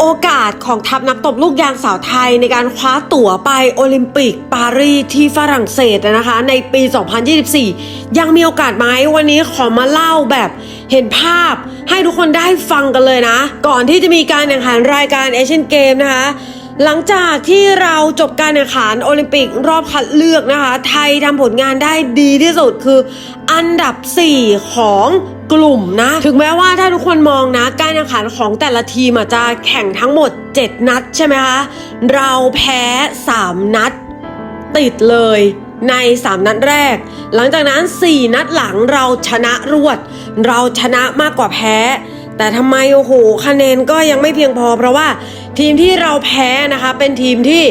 โอกาสของทัพนักตบลูกยางสาวไทยในการคว้าตั๋วไปโอลิมปิกปารีสที่ฝรั่งเศสนะคะ ในปี 2024 ยังมีโอกาสไหมวันนี้ขอมาเล่าแบบเห็นภาพให้ทุกคนได้ฟังกันเลยนะ ก่อนที่จะมีการแข่งขันรายการเอเชียนเกมนะคะหลังจากที่เราจบการแข่งขันโอลิมปิกรอบคัดเลือกนะคะ ไทยทำผลงานได้ดีที่สุดคืออันดับ 4 ของ กลุ่มนะ ถึงแม้ว่าถ้าทุกคนมองนะ การแข่งขันของแต่ละทีมจจะแข่งทั้งหมด 7 นัดใช่ไหมคะเราแพ้ 3 นัดติดเลยใน 3 นัดแรก หลังจากนั้น 4 นัดหลังเราชนะรวด เราชนะมากกว่าแพ้ แต่ทำไมโอ้โหคะแนนก็ยังไม่เพียงพอ เพราะว่าทีมที่เราแพ้นะคะเป็นทีมที่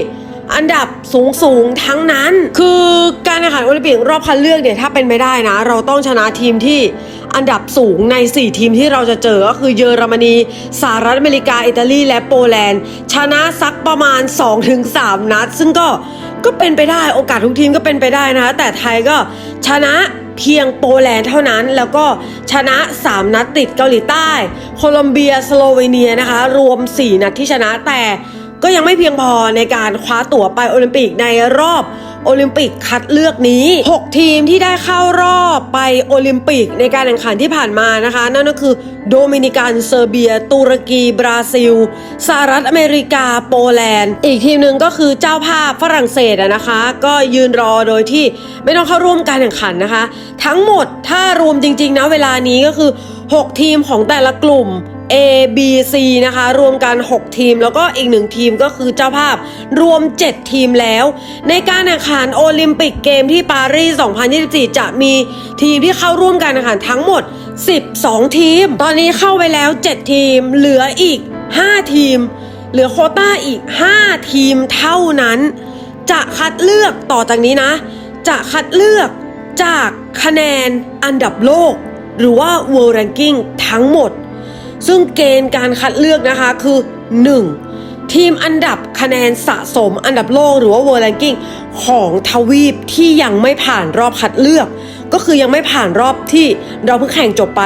อันดับสูงสูงทั้งนั้น คือการแข่งขันโอลิมปิกรอบคัดเลือกเนี่ยถ้าเป็นไม่ได้นะ เราต้องชนะทีมที่อันดับสูงใน 4 ทีมที่เราจะเจอก็คือเยอรมนีสหรัฐอเมริกา อิตาลี และโปแลนด์ ชนะสักประมาณ 2-3 นัด ซึ่งก็ก็เป็นไปได้โอกาสทุกทีมก็เป็นไปได้นะคะแต่ไทยก็ชนะเพียงโปแลนด์เท่านั้นแล้วก็ชนะ 3 นัดติดเกาหลีใต้ โคลอมเบียสโลเวเนียนะคะ รวม 4 นัดที่ชนะแต่ ก็ยังไม่เพียงพอในการคว้าตั๋วไปโอลิมปิกในรอบโอลิมปิกคัดเลือกนี้ 6 ทีมที่ได้เข้ารอบไปโอลิมปิกในการแข่งขันที่ผ่านมานะคะ นั่นก็คือโดมินิกันเซอร์เบีย ตุรกี บราซิลสหรัฐอเมริกา โปแลนด์ อีกทีมหนึ่งก็คือเจ้าภาพฝรั่งเศสนะคะ ก็ยืนรอโดยที่ไม่ต้องเข้าร่วมการแข่งขันนะคะ ทั้งหมดถ้ารวมจริงๆนะเวลานี้ก็คือ 6 ทีมของแต่ละกลุ่ม A B C นะคะ รวมกัน 6 ทีม แล้วก็อีกหนึ่งทีมก็คือเจ้าภาพรวม 7 ทีมแล้ว ในการแข่งขันโอลิมปิกเกมที่ปารีส 2024 จะมีทีมที่เข้าร่วมการแข่งขันทั้งหมด 12 ทีม ตอนนี้เข้าไปแล้ว 7 ทีม เหลืออีก 5 ทีม เหลือโคต้าอีก 5 ทีมเท่านั้น จะคัดเลือกต่อจากนี้นะ จะคัดเลือกจากคะแนนอันดับโลก หรือว่า World Ranking ทั้งหมด ซึ่งเกณฑ์การคัดเลือกนะคะคือ 1. ทีมอันดับคะแนนสะสมอันดับโลกหรือว่า World Ranking ของทวีปที่ยังไม่ผ่านรอบคัดเลือก ก็คือยังไม่ผ่านรอบที่เราเพิ่งแข่งจบไป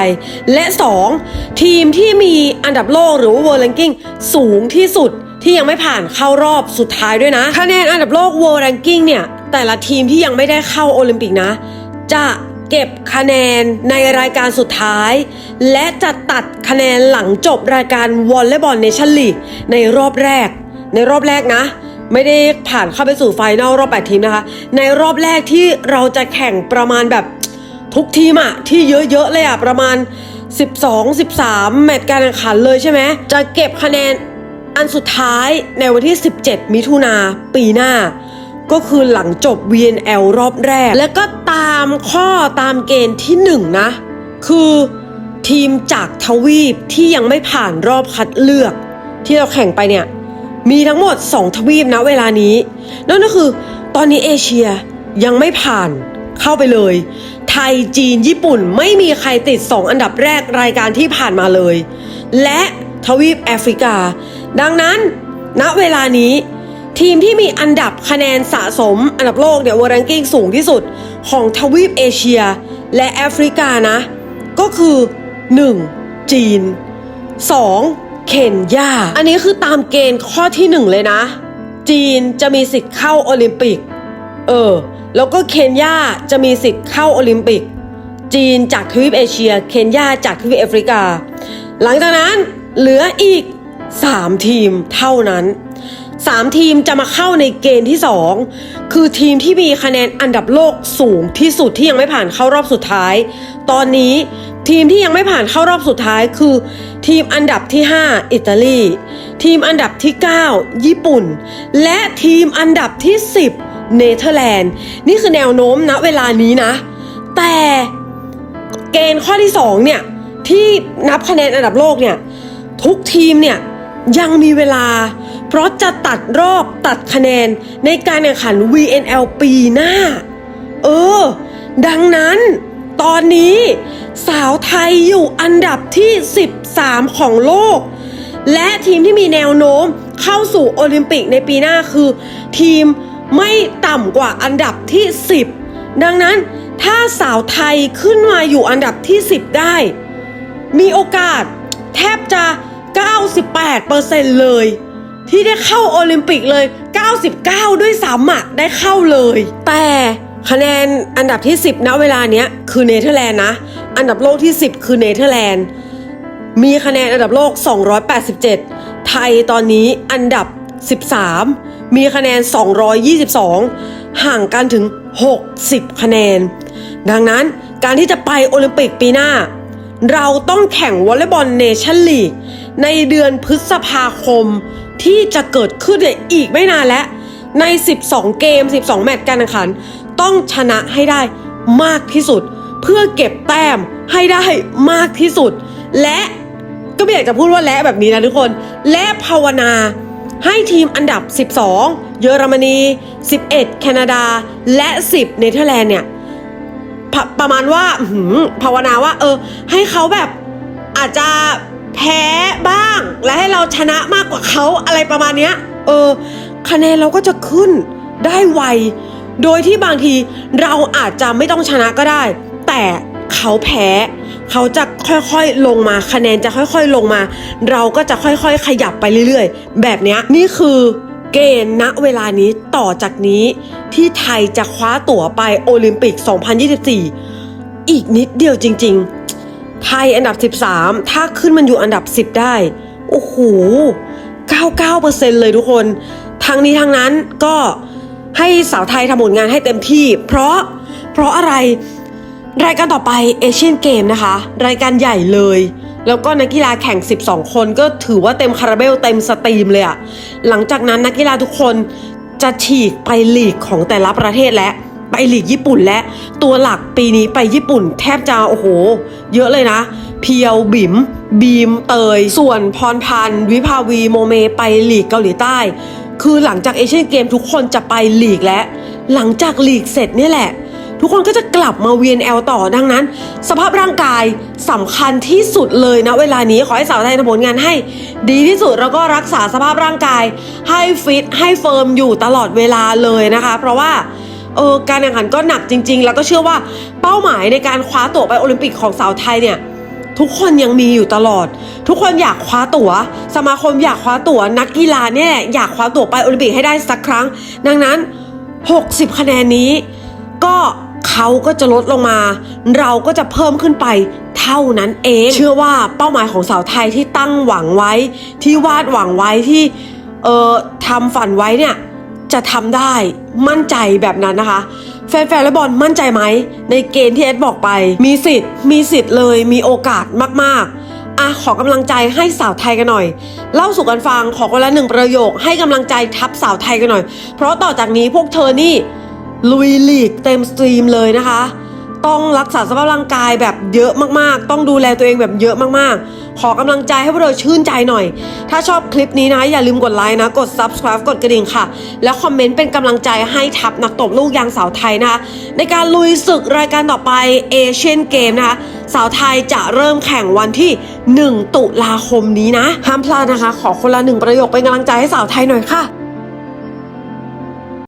และ 2. ทีมที่มีอันดับโลกหรือว่า World Ranking สูงที่สุดที่ยังไม่ผ่านเข้ารอบสุดท้ายด้วยนะคะแนนอันดับโลก World Ranking เนี่ยแต่ละทีมที่ยังไม่ได้เข้าโอลิมปิกนะ จะ เก็บคะแนนในรายการสุดท้าย และจะตัดคะแนนหลังจบรายการวอลเลย์บอลเนชั่นลีกในรอบแรก ในรอบแรกนะ ไม่ได้ผ่านเข้าไปสู่ไฟนอลรอบ 8 ทีมนะคะ ในรอบแรกที่เราจะแข่งประมาณแบบทุกทีมอะที่เยอะๆเลยอะประมาณ 12 13 แมตช์การแข่งขันเลยใช่ไหมจะเก็บคะแนนอันสุดท้ายในวันที่ 17 มิถุนาปีหน้า ก็คือหลังจบ VNL รอบแรก แล้วก็ตามข้อตามเกณฑ์ที่ 1 นะ คือทีมจากทวีปที่ยังไม่ผ่านรอบคัดเลือก ที่เราแข่งไปเนี่ย มีทั้งหมด 2 ทวีปนะเวลานี้ นั่นก็คือตอนนี้เอเชียยังไม่ผ่านเข้าไปเลย ไทยจีนญี่ปุ่นไม่มีใครติด 2 อันดับแรกรายการที่ผ่านมาเลย และทวีปแอฟริกา ดังนั้นณเวลานี้ ทีมที่มีอันดับคะแนนสะสมอันดับโลกเนี่ย World Ranking สูงที่สุดของทวีปเอเชีย และแอฟริกานะ ก็คือ 1. จีน 2. เคนยา อันนี้คือตามเกณฑ์ข้อที่ 1 เลยนะ จีนจะมีสิทธิ์เข้าโอลิมปิก เออ แล้วก็เคนยาจะมีสิทธิ์เข้าโอลิมปิก จีนจากทวีปเอเชีย เคนยาจากทวีปแอฟริกา หลังจากนั้นเหลืออีก 3 ทีมเท่านั้น 3 ทีมจะมาเข้าในเกณฑ์ที่ 2 คือทีมที่มีคะแนนอันดับโลกสูงที่สุดที่ยังไม่ผ่านเข้ารอบสุดท้าย ตอนนี้ทีมที่ยังไม่ผ่านเข้ารอบสุดท้ายคือ ทีมอันดับที่ 5 อิตาลี ทีมอันดับที่ 9 ญี่ปุ่น และทีมอันดับที่ 10 เนเธอร์แลนด์ นี่คือแนวโน้มณเวลานี้นะ แต่เกณฑ์ข้อที่ 2 เนี่ย ที่นับคะแนนอันดับโลกเนี่ย ทุกทีมเนี่ยยังมีเวลา เพราะจะตัดรอบตัดคะแนนในการแข่งขัน VNL ปีหน้า เออ ดังนั้น ตอนนี้สาวไทยอยู่อันดับที่ 13 ของโลก และทีมที่มีแนวโน้มเข้าสู่โอลิมปิกในปีหน้าคือ ทีมไม่ต่ำกว่าอันดับที่ 10 ดังนั้นถ้าสาวไทยขึ้นมาอยู่อันดับที่ 10 ได้ มีโอกาสแทบจะ 98%เลย ที่ได้เข้าโอลิมปิกเลย 99 ด้วยซ้ำอะได้เข้าเลย แต่คะแนนอันดับที่ 10ณเวลาเนี้ยคือเนเธอร์แลนด์นะ อันดับโลกที่ 10 คือเนเธอร์แลนด์ มีคะแนนอันดับโลก 287 ไทยตอนนี้อันดับ 13 มีคะแนน 222 ห่างกันถึง 60 คะแนน ดังนั้นการที่จะไปโอลิมปิกปีหน้า เราต้องแข่งวอลเลย์บอลเนชั่นลีกในเดือนพฤษภาคม ที่จะเกิดขึ้นในอีกไม่นานแล้วใน 12 เกม 12 แมตช์การแข่งขัน ต้องชนะให้ได้มากที่สุด เพื่อเก็บแต้มให้ได้มากที่สุด และก็ไม่อยากจะพูดว่าและแบบนี้นะทุกคน และภาวนาให้ทีมอันดับ 12 เยอรมนี 11 แคนาดา และ 10 เนเธอร์แลนด์เนี่ยปประมาณว่าภาวนาว่า เออ ให้เขาแบบอาจจะ แพ้บ้าง และให้เราชนะมากกว่าเขาอะไรประมาณเนี้ย เออ คะแนนเราก็จะขึ้นได้ไว โดยที่บางทีเราอาจจะไม่ต้องชนะก็ได้ แต่เขาแพ้ เขาจะค่อยๆลงมา คะแนนจะค่อยๆลงมา เราก็จะค่อยๆ ขยับไปเรื่อยๆ แบบนี้นี่คือเกณฑ์ณเวลานี้ต่อจากนี้ที่ไทยจะคว้าตั๋วไปโอลิมปิก 2024 อีกนิดเดียวจริงๆ ไทยอันดับ 13 ถ้าขึ้นมันอยู่อันดับ 10 ได้ โอ้โห 99%เลยทุกคน ทั้งนี้ทั้งนั้นก็ให้สาวไทยทำผลงานให้เต็มที่ เพราะเพราะอะไร รายการต่อไปเอเชียนเกมนะคะ รายการใหญ่เลย แล้วก็นักกีฬาแข่ง 12 คนก็ถือว่าเต็มคาราเบลเต็มสตรีมเลยอะหลังจากนั้นนักกีฬาทุกคนจะฉีกไปลีกของแต่ละประเทศและ ไปหลีกญี่ปุ่นและ ตัวหลักปีนี้ไปญี่ปุ่นแทบจะโอ้โห เยอะเลยนะ เพียวบิ๋มบีมเตย ส่วนพรพันธ์วิภาวีโมเมไปหลีกเกาหลีใต้ คือหลังจากเอเชียนเกมทุกคนจะไปหลีกแล้วหลังจากหลีกเสร็จเนี่ยแหละทุกคนก็จะกลับมา VNL ต่อดังนั้น สภาพร่างกายสำคัญที่สุดเลยนะ เวลานี้ขอให้สาวไทยทำผลงานให้ ดีที่สุดแล้วก็รักษาสภาพร่างกาย ให้ฟิตให้เฟิร์มอยู่ตลอดเวลาเลยนะคะ เพราะว่า เออการแข่งขันก็หนักจริง ๆ แล้วก็เชื่อว่าเป้าหมายในการคว้าตั๋วไปโอลิมปิกของสาวไทยเนี่ยทุกคนยังมีอยู่ตลอด ทุกคนอยากคว้าตั๋ว สมาคมอยากคว้าตั๋ว นักกีฬาเนี่ยแหละอยากคว้าตั๋วไปโอลิมปิกให้ได้สักครั้ง ดังนั้น 60 คะแนนนี้ ก็เขาก็จะลดลงมา เราก็จะเพิ่มขึ้นไปเท่านั้นเอง เชื่อว่าเป้าหมายของสาวไทยที่ตั้งหวังไว้ ที่วาดหวังไว้ที่เอ่อทำฝันไว้เนี่ย จะทำได้มั่นใจแบบนั้นนะคะ แฟนๆและบอลมั่นใจไหม ในเกณฑ์ที่เอสบอกไป มีสิทธิ์ มีสิทธิ์เลยมีโอกาสมากๆอะขอกำลังใจให้สาวไทยกันหน่อย เล่าสู่กันฟังขอคนละหนึ่งประโยคให้กำลังใจทัพสาวไทยกันหน่อย เพราะต่อจากนี้พวกเธอนี่ลุยลีกเต็มสตรีมเลยนะคะ ต้องรักษาสภาพร่างกายแบบเยอะมากๆ ต้องดูแลตัวเองแบบเยอะมากๆ ขอกำลังใจให้พวกเราชื่นใจหน่อย ถ้าชอบคลิปนี้นะ อย่าลืมกดไลค์นะ กด subscribe กดกระดิ่งค่ะ แล้วคอมเมนต์เป็นกำลังใจให้ทัพนักตบลูกยางสาวไทยนะคะในการลุยศึกรายการต่อไปเอเชียนเกมนะคะสาวไทยจะเริ่มแข่งวันที่ 1 ตุลาคมนี้นะ ห้ามพลาดนะคะ ขอคนละหนึ่งประโยคเป็นกำลังใจให้สาวไทยหน่อยค่ะ